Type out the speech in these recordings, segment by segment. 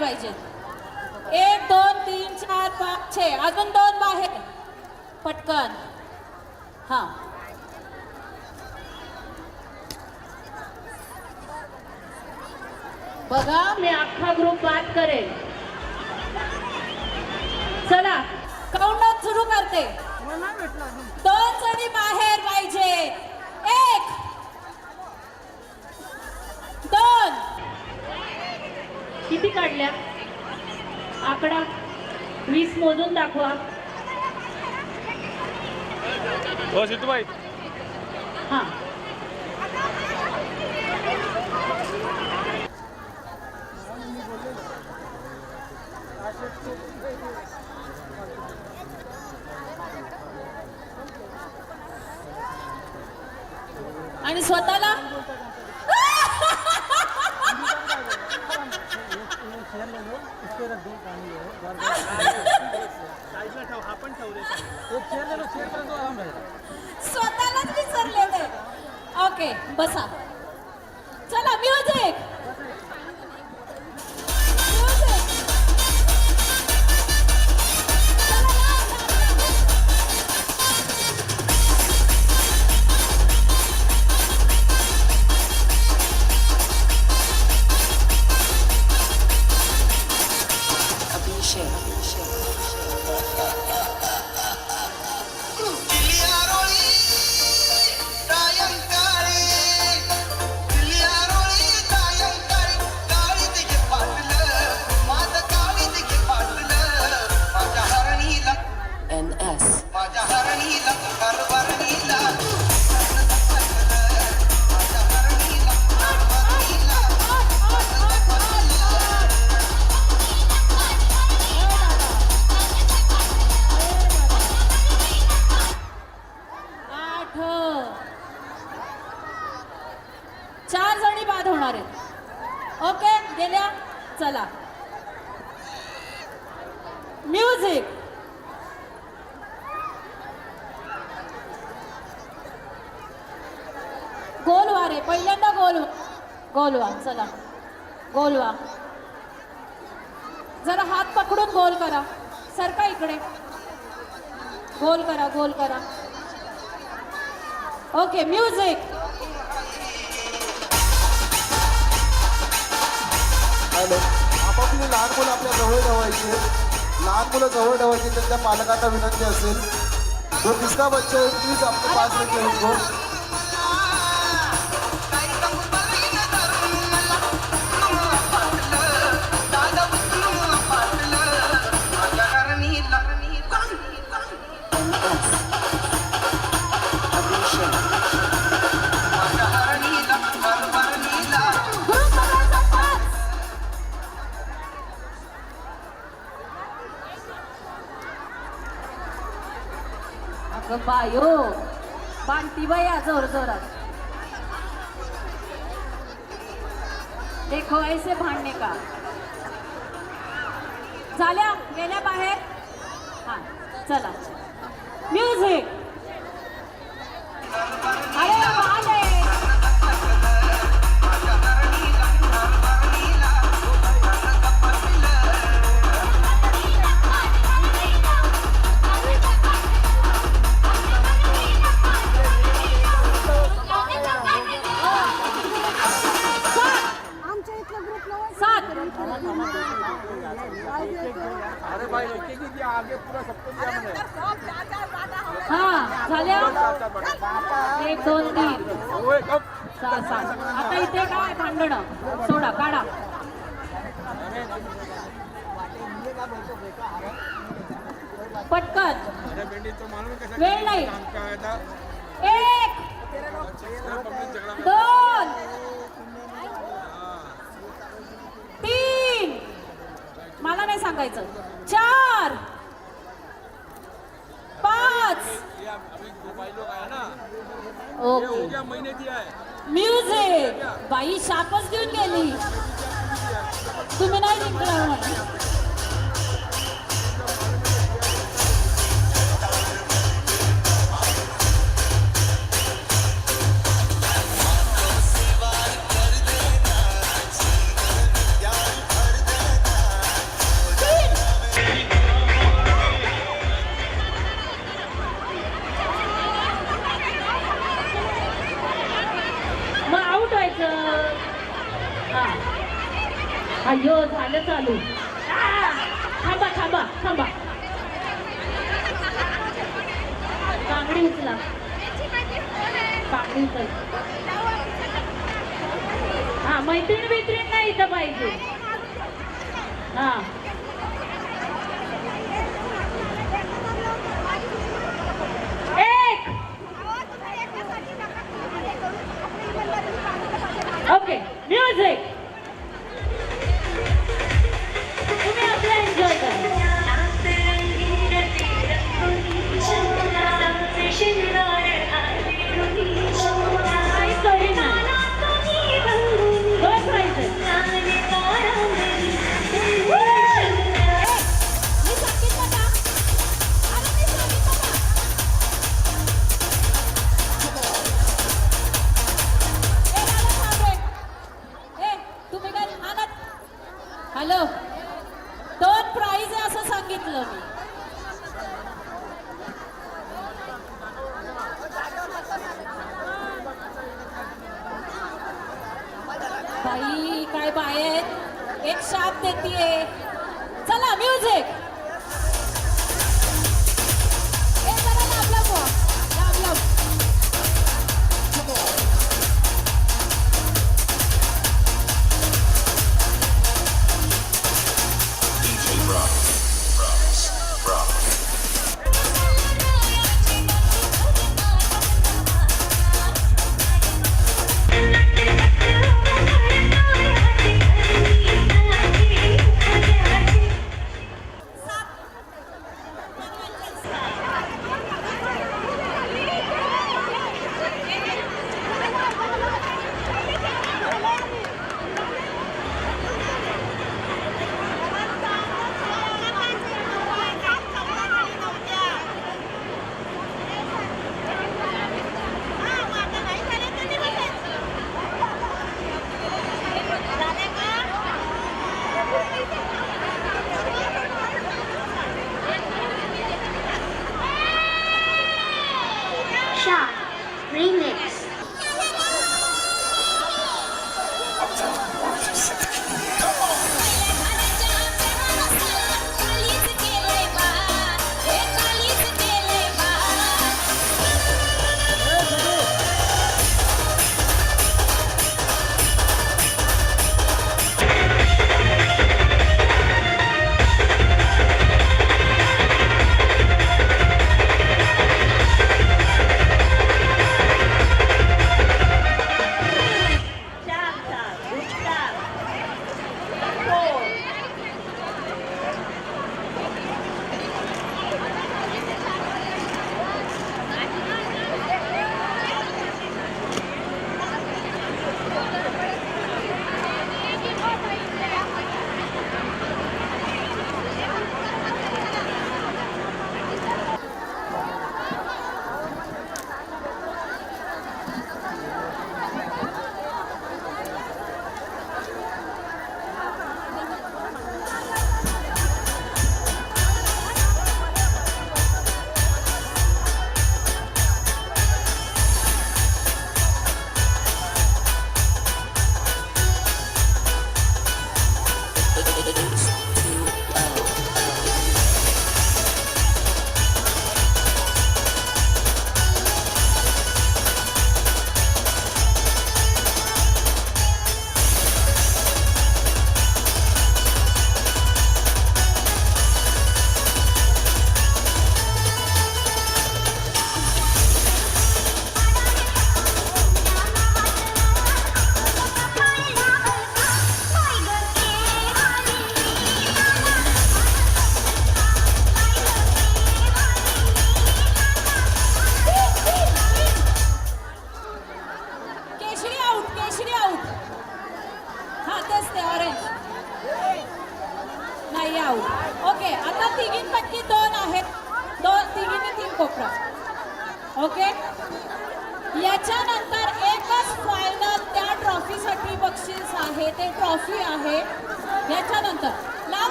पाहिजेत एक दोन तीन चार पाच छे. अजून दोन बाहेर पटकन. हा. बघा मी अख्खा ग्रुप बात करेल चला काउंट सुरू करते. दोन जणी बाहेर पाहिजे. एक. दोन. किती काढल्या? आकडा. वीस मोजून दाखवा. हो हा. आणि स्वतःला? स्वतःलाच विसरले ते ओके बसा. जरा हात पकडून गोल करा. सरका इकडे? गोल करा गोल करा. ओके म्युझिक हॅलो आपापली लहान मुलं आपल्या जवळ ठेवायची लहान मुलं जवळ ठेवायची त्यांच्या पालकांना विनंती असेल. जो किसका बच्चा है प्लीज आपके पास लेके जोर जोरात. देखो ऐसे भांडणे का. झाल्या गेल्या बाहेर. हा चला. म्युझिक अरे हा। झाल्या एक दोन तीन। सहा सात आता इथे काय भांडणं सोडा काढा. पटकन. अरे बेंडी तो मालूम कैसा वेळ नाही. एक. दोन. तीन. मला नाही सांगायचं चार पाच ये अभी दो भाई लोग आए ना ये ओके. म्युझिक बाई शापच देऊन गेली. तुम्ही नाही जिंकणार हां. अयो झालं चालू. थांबा थांबा थांबा. कांगडी उचला. कांगडी उचल. हां मैत्रीण मैत्रीण नाही इथं पाहिजे. हां. Okay, music.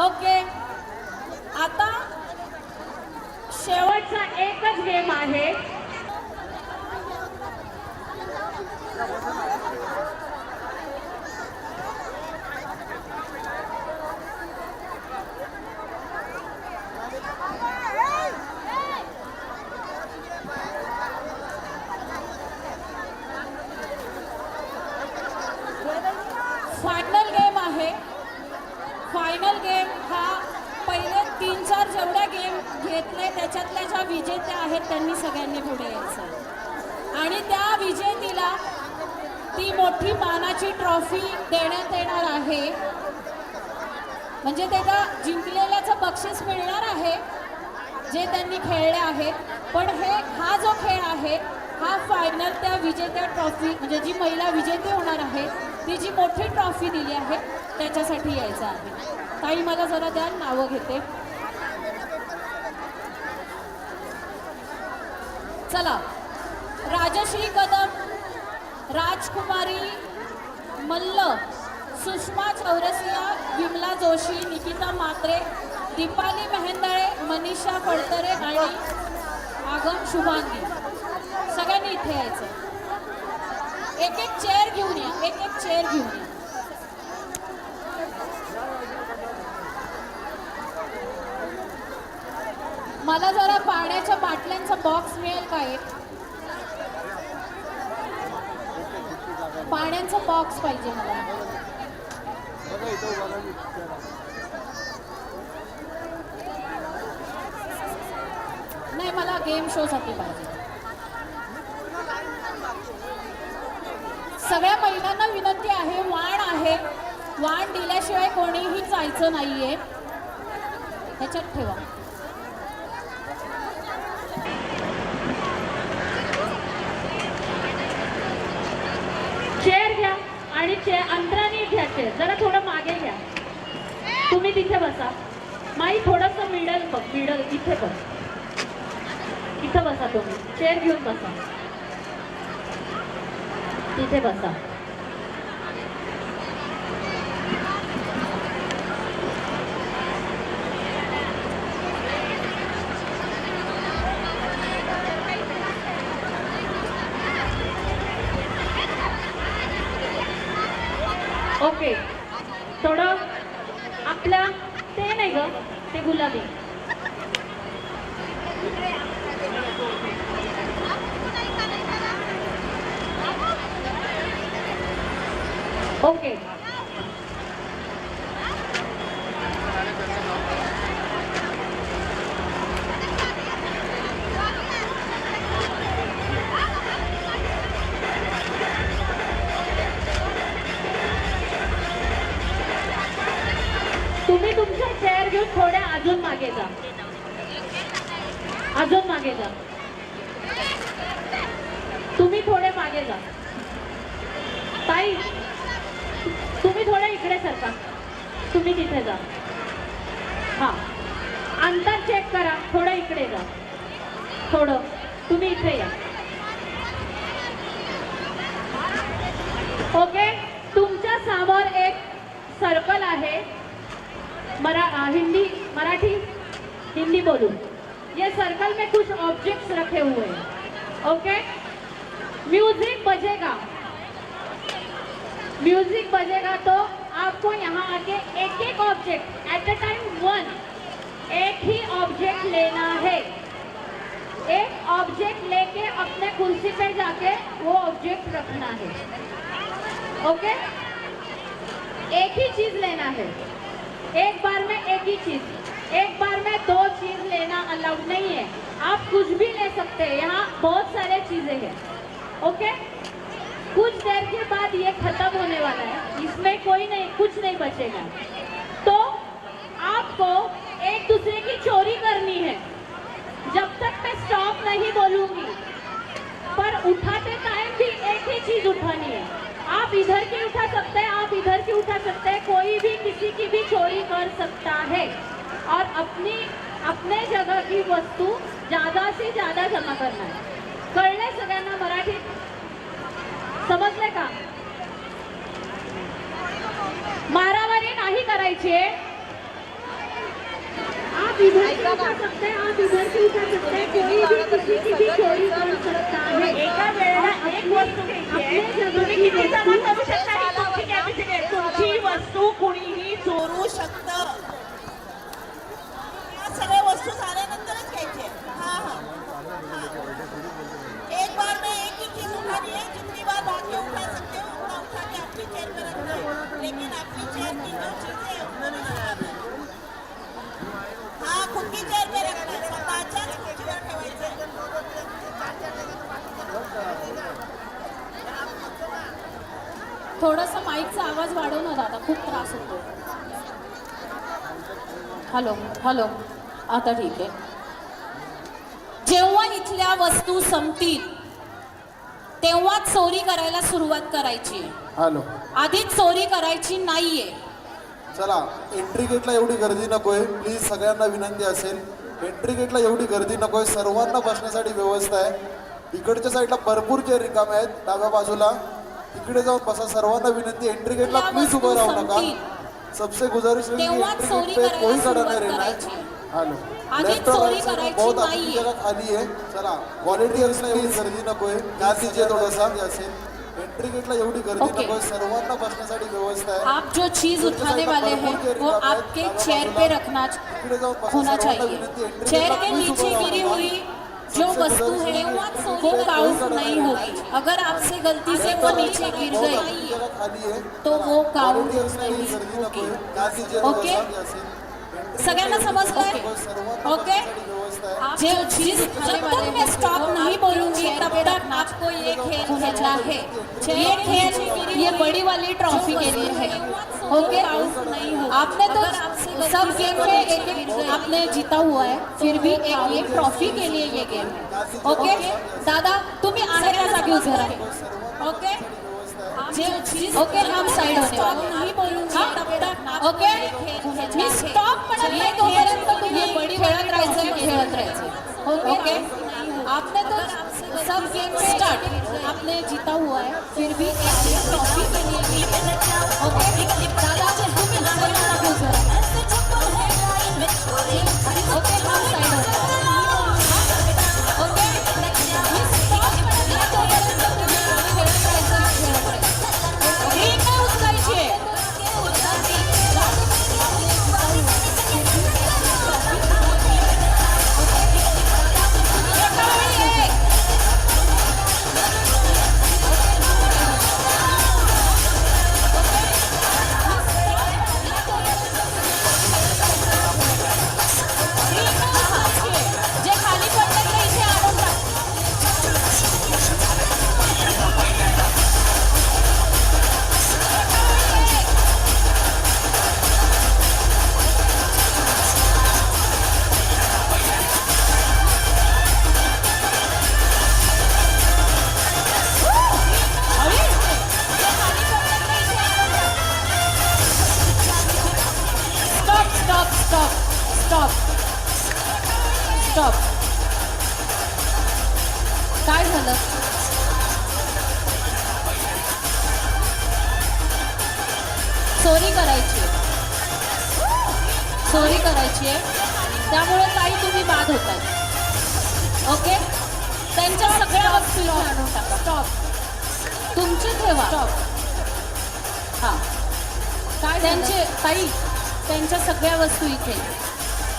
ओके. आता शेवटचा एकच गेम आहे फायनल गेम आहे फायनल गेम हा पहिले तीन चार जेवढ्या गेम घेतले त्याच्यातल्या ज्या विजेत्या आहेत त्यांनी सगळ्यांनी पुढे यायचं. आणि त्या विजेतीला ती मोठी मानाची ट्रॉफी देण्यात येणार आहे. म्हणजे त्याला जिंकलेल्याचं बक्षीस मिळणार आहे जे त्यांनी खेळले आहेत. पण हे हा जो खेळ आहे हा फायनल त्या विजेत्या ट्रॉफी म्हणजे जी महिला विजेती होणार आहे ती जी मोठी ट्रॉफी दिली आहे त्याच्यासाठी यायचं आहे. ताई मला जरा द्या नावं घेते. चला. राजश्री कदम राजकुमारी मल्ल सुषमा चौरसिया विमला जोशी निकिता मात्रे दीपाली मेहेंदळे मनीषा फडतरे आणि आगम शुभांगी. सगळ्यांनी इथे यायचं. एक एक चेअर घेऊन या. एक एक चेअर घेऊन या. मला जरा पाण्याच्या बाटल्यांचा बॉक्स मिळेल का एक? पाण्याचा बॉक्स पाहिजे मला. नाही मला गेम शो साठी पाहिजे. सगळ्या महिलांना विनंती आहे वाण आहे. वाण दिल्याशिवाय कोणीही जायचं नाहीये. ह्याच्यात ठेवा चेअर घ्या आणि चेअर अंतराने जरा थोडं मागे घ्या. तुम्ही तिथे बसा. माई थोडस मिडल बघ मिडल इथे बस इथं बसा तुम्ही. चेअर घेऊन बसा. तिथे बसा. ओके. थोडं आपल्या ते नाही ग. ते गुलाबी. ओके. अंतर चेक करा. थोडं इकडे जा. थोडं. तुम्ही इथे या. ओके तुमच्यासमोर एक सर्कल आहे. मरा हिंदी मराठी हिंदी बोलू ये सर्कल में कुछ ऑब्जेक्ट्स रखे हुए हैं. ओके म्यूजिक बजेगा. म्यूजिक बजेगा तो आपको यहाँ आके एक एक object at a time one एक ही ऑब्जेक्ट लेना है। एक ऑब्जेक्ट लेके अपने कुर्सी पे जाके वो ऑब्जेक्ट रखना है। ओके एक ही चीज़ लेना है। एक बार में एक ही चीज़। एक बार में दो चीज़ लेना अलाउड नहीं है। आप कुछ भी ले सकते हैं। यहाँ बहुत सारे चीज़ें हैं। ओके कुछ देर के बाद ये खत्म होने वाला है। इसमें कोई नहीं, कुछ नहीं बचेगा। तो आपको दूसरे की चोरी करनी है। जब तक मैं स्टॉप नहीं बोलूंगी पर उठाते टाइम भी एक ही चीज उठानी है। आप इधर की उठा सकते हैं? आप इधर की उठा सकते हैं? कोई भी किसी की भी चोरी कर सकता है। और अपनी अपने जगह की वस्तु ज्यादा से ज्यादा जमा करना है। कळलंय सगळ्यांना मराठीत समजले का? मारामारी नाही करायची एका वेळेला एक वस्तू तुम्ही किती जमा करू शकता? तुमची तुमची वस्तू? कुणीही चोरू शकतं या सगळ्या वस्तू झाल्यानंतरच घ्यायचे हाँ हाँ एक बार में एक ही चीज उठानी है जितनी बार भाग के उठा सकते हो उतना उठा के अपनी चेयर पे रखना है लेकिन अपनी चेयर की जो चीजें हैं उसको नहीं उठाना है हाँ खुद की चेयर पे रखना है स्वतःच्याच खुर्चीवर ठेवायचं माईकचा आवाज वाढव ना दादा खूप त्रास होतो. Hello hello. आता ठीक आहे. जेव्हा इथल्या वस्तू संपतील तेव्हा चोरी करायला सुरुवात करायची. हॅलो. आधीच चोरी करायची नाहीये. चला एंट्री गेटला एवढी गर्दी नकोय. प्लीज सगळ्यांना विनंती असेल. एंट्री गेटला एवढी गर्दी नकोय. सर्वांना बसण्यासाठी व्यवस्था आहे. इकडच्या साईडला भरपूर चेअर रिकामे आहेत डाव्या बाजूला. तिकडे जाऊन बसा. सर्वांना विनंती एंट्री गेटला प्लीज उभं राहू नका. सबसे गुजारिश है कि तेव्हा एंट्री चोरी गेट पे कोई खड़ा सुरुवात नहीं. रहना है करायची. हेलो. आधी लेफ्ट और चोरी राइट साइड में करायची बहुत. जगह खाली है चला व्हॉलेंटियर्सला एवढी गर्दी नकोय. ध्यान दीजिए थोडासा. असेल एंट्री गेटला एवढी गर्दी Okay. सर्वांना बसण्यासाठी व्यवस्था आहे. आप जो चीज उठाने वाले हैं वो आपके चेयर पे रखना. होना चाहिए. आहे, चेयर के नीचे गिरी नका. हुई जो सबसे वस्तु गुजारिश है है वो कि काउंट कोई नहीं खड़ा होगी अगर आपसे गलती से वो नीचे गिर बहुत गई आदमी जगह खाली है तो वो काउंट व्हॉलेंटियर्सला एवढी नहीं गर्दी होगी। नकोय ध्यान दीजिए ओके? थोडासा असेल सगळ्यांना समजलंय सर्वांना ओके बसण्यासाठी व्यवस्था आहे जे चीज़ जब तक मैं स्टॉप नहीं बोलूँगी तब तक आपको ये खेल खेलना है। ये खेल ये बड़ी वाली ट्रॉफी के लिए है। ओके आपने तो सब गेम में एक एक आपने जीता हुआ है फिर भी एक एक ट्रॉफी के लिए ये गेम है। ओके दादा तुम्ही आहे त्या जागी उभे राहा ओके ओके हम साइड होने वाले नहीं बोलूँगी। तब तक ओके मी स्टॉप म्हणत नाही तोपर्यंत तुम्ही खेळत राहायचं खेळत राहायचं ओके? आपने तो सब गेम स्टार्ट आपने जीता हुआ है फिर भी एक ट्रॉफी के लिए ओके दादा बाद होतात ओके त्यांच्या सगळ्या वस्तू आणून टाका. स्टॉप तुमची ठेवा. स्टॉप हां. काय त्यांचे ताई त्यांच्या सगळ्या वस्तू इथे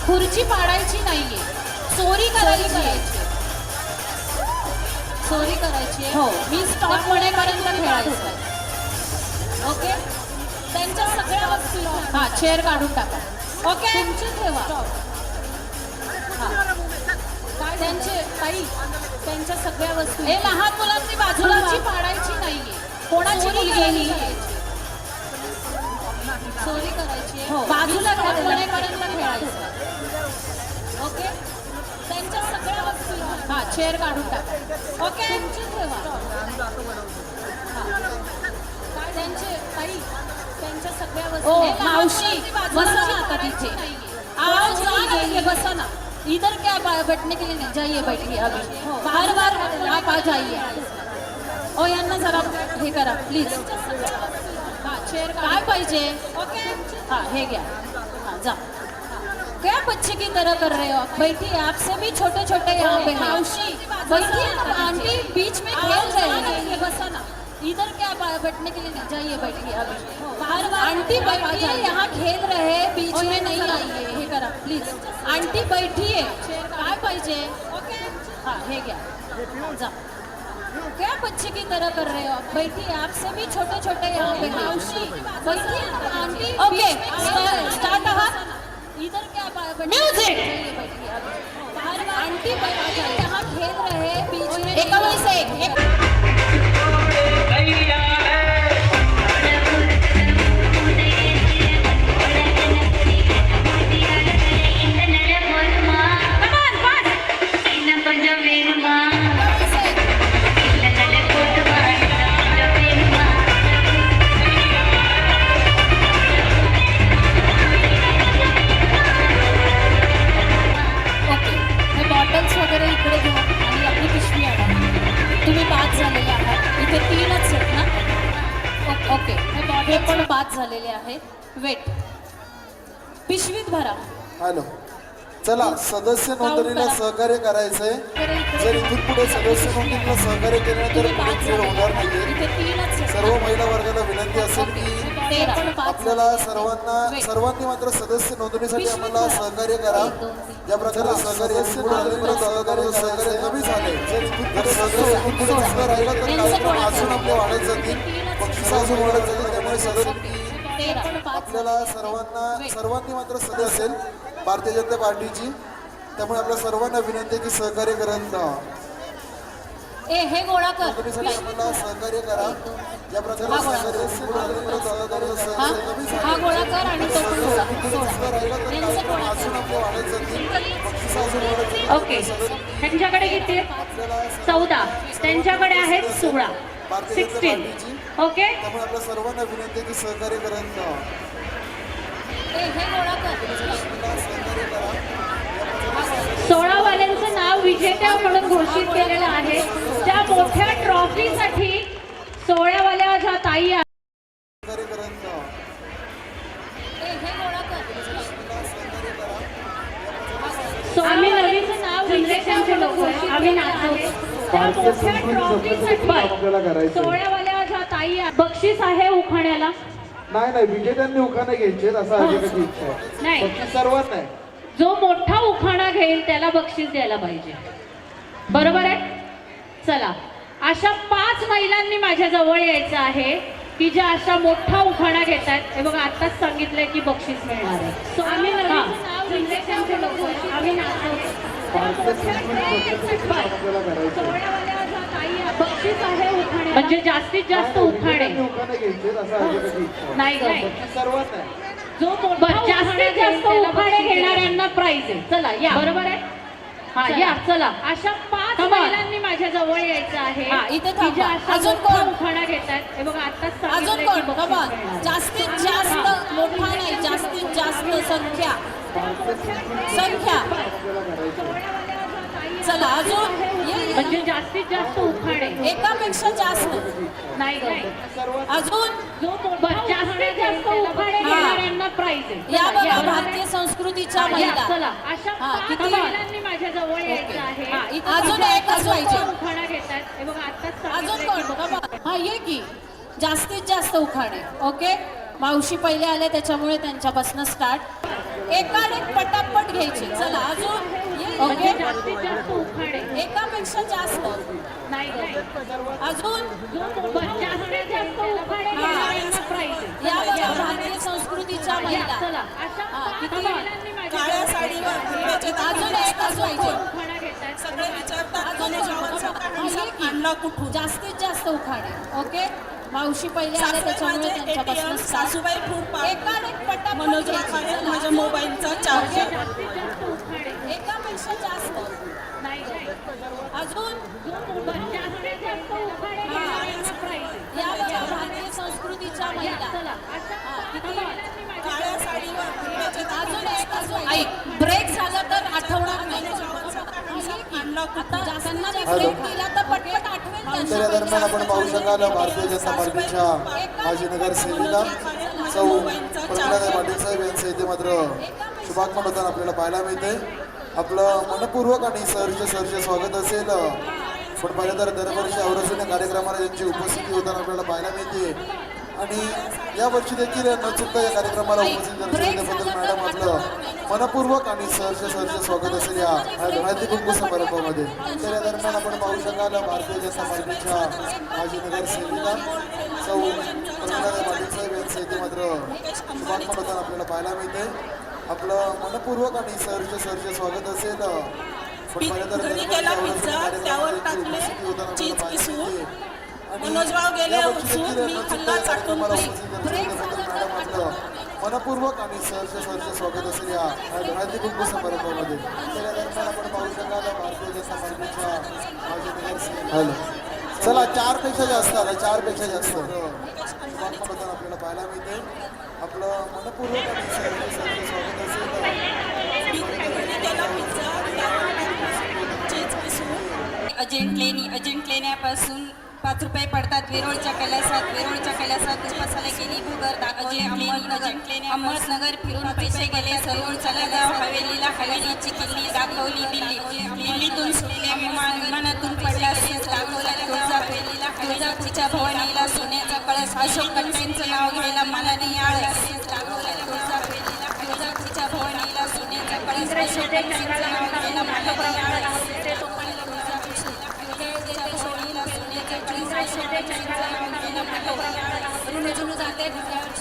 खुर्ची पाडायची नाहीये. चोरी करायची आहे. चोरी करायची. हो. मी स्टॉप म्हणेपर्यंत खेळायचं. ओके त्यांच्या सगळ्या वस्तू हां चेअर काढून टाका. ओके तुमची ठेवा. त्यांचे ताई त्यांच्या सगळ्या वस्तू हे लहान मुलांची बाजूलाची पाडायची नाहीये. कोणाची मुलगी ही चोरी करायची आहे. बाजूला ठेवण्यापर्यंत खेळायचं. ओके? त्यांच्या सगळ्या वस्तू हा चेअर काढून टाका. ओके? ठेवा. हा. त्यांचे ताई त्यांच्या सगळ्या वस्तू मावशी बसा ना आता तिथे. आवाज नाही बसा ना. इधर क्या बैठने के लिए नहीं जाइए बैठिए अभी। बार बार आप आ जाइए। ओ यांना जरा हे करा प्लीज़ हा काय पाहिजे? ओके हा हे घ्या। हा जा। क्या बच्चे की तरह कर रहे हो आप? बैठिए आपसे भी छोटे छोटे यहाँ पे हैं। बैठिए आंटी बीच में खेल रहे हैं बसा ना। इधर क्या बैठने के लिए नहीं जाइए बैठिए अभी। बार आंटी बैठिए यहाँ खेल रहे बीच में नहीं आइए। हे करा प्लीज़ आंटी बैठिए। काय पाहिजे ओके? हा हे हा, जा। क्या बच्चे की तरह कर रहे हो आप? बैठिए आपसे भी छोटे छोटे यहाँ पे बैठिए आंटी ओके स्टार्ट इधर क्या बैठिए अभी। चला सदस्य नोंदणीला सहकार्य करायचंय. जर इथून पुढे सदस्य नोंदणीला सहकार्य केल्यानंतर तर पुढे खेळ होणार नाही नाहीये. सर्व महिला वर्गाला विनंती असेल की आपल्याला सर्वांना सर्वांनी मात्र सदस्य नोंदणीसाठी आम्हाला सहकार्य करा. एक, ज्या प्रकारे सहकार्य सहकार्य सहकार्य कमी झाले. जर इथून पुढे सहकार्य पुढे राहिलं तर कार्यक्रम अजून आपले वाढत जातील. पक्षी अजून वाढत जातील. त्यामुळे सदस्य आपल्याला सर्वांना सर्वांनी मात्र सदस्य असेल. भारतीय जनता पार्टीची. त्यामुळे आपल्या सर्वांना विनंती की सहकार्य करत ए हे गोळा कर. नोंदणीसाठी आम्हाला सहकार्य करा. प्रकारे हा. सहकार्य गोळा कर आणि तो पण गोळा ओके. त्यांच्याकडे किती? चौदा. त्यांच्याकडे आहेत सोळा. सिक्स्टीन ओके त्यामुळे आपल्या सर्वांना विनंती की सहकार्य करत राहा ए हे गोळा कर नोंदणीला सहकार्य करा सोळा वाल्यांचं नाव विजेत्या म्हणून घोषित केलेलं आहे. त्या मोठ्या ट्रॉफीसाठी सोळावाल्या ज्या ताई आहेत. आम्ही नवीचं नाव लोक आहे. आम्ही नाचवतो त्या मोठ्या ट्रॉफीसाठी सोळावाल्या ज्या ताई बक्षीस आहे उखाण्याला. नाही नाही विजेत्यांनी उखाणे घ्यायचे असं अजिबाची इच्छा आहे. नाही. बक्षीस सर्वांना आहे जो मोठा उखाणा घेईल त्याला बक्षीस द्यायला पाहिजे. बरोबर आहे? चला. अशा पाच महिलांनी माझ्या जवळ यायचं आहे की ज्या अशा मोठा उखाणा घेत आहेत. हे बघा आताच सांगितलंय की बक्षीस मिळणार आहे. आम्ही आहे. नाचवतो. आपल्याला करायचं आहेत, बक्षीस आहे उखाणे. म्हणजे जास्तीत जास्त उखाणे. नाही जो जास्तीत जास्त उखाणे घेणाऱ्यांना प्राइज आहे. चला या. बरोबर आहे? हा या चला. अशा पाच महिलांनी माझ्या जवळ यायचं आहे. हा, इथे अजून कोण? उखाणा घेतात हे बघा आताच अजून कोण? बाबा आहे. जास्तीत जास्त मोठा नाही जास्तीत जास्त संख्या. संख्या. चला अजून. म्हणजे जास्तीत जास्त उखाणे. एकापेक्षा जास्त. नाही नाही. अजून? जास्तीत जास्त उखाणे. घेणाऱ्यांना प्राइज आहे. या बघा? भारतीय संस्कृतीच्या या, महिला. चला. अशा पाच किती? महिलांनी माझ्या जवळ यायचं आहे. हा, अजून एक उखाणा घेतात. हे बघा आताच अजून कोण बाबा हा ये की. जास्तीत जास्त उखाणे ओके? मावशी पहिले आले त्याच्यामुळे त्यांच्यापासून स्टार्ट एकाड एक पटापट घ्यायची. चला अजून ये, म्हणजे ओके? एकापेक्षा जास्त. नाही नाही. अजून? या भारतीय संस्कृतीच्या महिला. किती? काळ्या साडीवर अजून एक घेतात. सगळे विचारतात. अजून. आणला कुठून जास्तीत जास्त उखाणे. ओके? मावशी पहिले आले त्याच्यामुळे त्यांच्यापासून. सासूबाई फूड पार्क मनोज चला, माझ्या. मोबाईलचा चार्जर जास्त एकापेक्षा अजून या भारतीय संस्कृतीच्या महिला. काळ्या साडीवर अजून एक अजून ब्रेक झाला तर आठवणार नाही. तर दरम्यान आपण पाहू शकाल भारतीय जनता पार्टीच्या माजी नगरसेविका सौ प्रल्हाद पाटील साहेब यांचं इथे मात्र शुभागमन होताना आपल्याला पाहायला मिळते आपलं मनपूर्वक आणि सहर्ष सहर्ष स्वागत असेल. पण पाहिलं तर दरवर्षी आवर्जून या कार्यक्रमाला यांची उपस्थिती होताना आपल्याला पाहायला मिळते आणि यावर्षी देखील न चुकता या कार्यक्रमाला उपस्थित दर्शवल्याबद्दल मॅडम आपलं. मनपूर्वक आणि सहर्ष सहर्ष स्वागत असेल या कुंकू समारंभामध्ये तर या दरम्यान आपण पाहू शकाल भारतीय जनता पार्टीच्या माजी नगरसेविका सौ पाटील साहेब यांचं इथे मात्र शुभागमन होताना आपल्याला पाहायला मिळते आपलं मनपूर्वक आणि सहर्ष सहर्ष स्वागत असेल. पण पाहिलं तर मनपूर्वक आणि सहर्ष सहर्ष स्वागत असेल या हळदी कुंकू समारंभामध्ये. तर या दरम्यान आपण पाहू शकाल भारतीय जनता पार्टीच्या माजी नगरसेविका. हॅलो. चला चारपेक्षा जास्त आला चारपेक्षा जास्त. आपल्याला पाहायला मिळते आपलं मनपूर्वक आणि सहर्ष सहर्ष स्वागत असेल. अजिंठ लेणी अजिंठ लेण्यापासून पाच रुपये पडतात वेरोळच्या कैलासात वेरोळच्या कैलासात उपासाला गेली भगर अहमदनगर अहमदनगर फिरून पैसे गेले सरोळ चलगाव हवेलीला हवेलीची किल्ली दाखवली दिल्ली दिल्लीतून विमान विमानातून पडला सेस दाखवला तुळजापूर तुळजापूरच्या भवानीला सोन्याचा कळस अशोक कट्ट्यांचं नाव घ्यायला मला नाही आळस दाखवला तुळजापूर तुळजापूरच्या भवानीला सोन्याचा कळस अशोक कट्ट्यांचं नाव घ्यायला मला नाही आळस ऋण जुनू जाते.